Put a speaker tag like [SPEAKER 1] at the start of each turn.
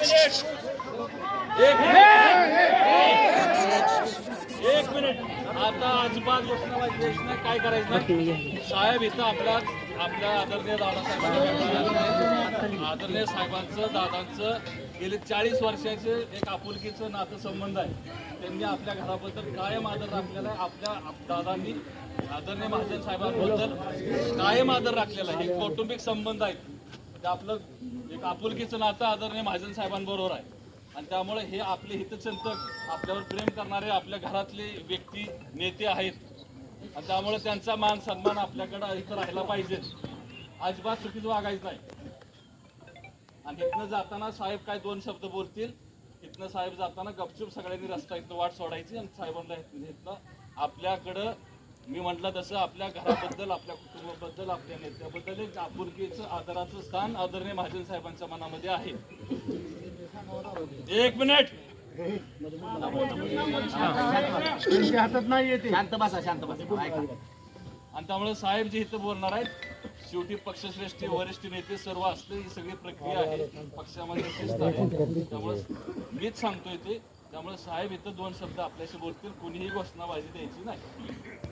[SPEAKER 1] Minute. एक minute. आता अजिबात घोषणाबाजी द्यायची नाही काय करायचं नाही. साहेब इथं आपल्या आपल्या आदरणीय दादासाहेबांचं आदरणीय साहेबांचं दादांचं गेले चाळीस वर्षाचे एक आपुलकीचं नातं संबंध आहे. त्यांनी आपल्या घराबद्दल कायम आदर राखलेला आहे. आपल्या आप- दादांनी आदरणीय महाजन साहेबांबद्दल कायम आदर राखलेला आहे. हे कौटुंबिक संबंध आहेत. ते आपलं एक आपुलकीचं नातं आदरणीय महाजन साहेबांबरोबर आहे. आणि त्यामुळे हे आपले हितचिंतक आपल्यावर प्रेम करणारे आपल्या घरातले व्यक्ती नेते आहेत. आणि त्यामुळे त्यांचा मान सन्मान आपल्याकडं इथं राहिला पाहिजे. अजिबात चुकीचं वागायचं नाही. आणि इथनं जाताना साहेब काय दोन शब्द बोलतील? इथनं साहेब जाताना गपचूप सगळ्यांनी रस्ता इथं वाट सोडायची आणि साहेबांना इथनं आपल्याकडं मी म्हटलं तसं आपल्या घराबद्दल आपल्या कुटुंबाबद्दल आपल्या नेत्याबद्दल एक आपुलकीचं आदराचं स्थान आदरणीय महाजन साहेबांच्या मनामध्ये आहे. एक मिनिट.
[SPEAKER 2] शांत बसा शांत बसा.
[SPEAKER 1] आणि त्यामुळे साहेब जे इथं बोलणार आहेत शेवटी पक्षश्रेष्ठी वरिष्ठ नेते सर्व असते ही सगळी प्रक्रिया आहे. पक्षामध्ये शिस्त आहे. त्यामुळे मीच सांगतोय ते. त्यामुळे साहेब इथं दोन शब्द आपल्याशी बोलतील. कुणीही घोषणाबाजी द्यायची नाही.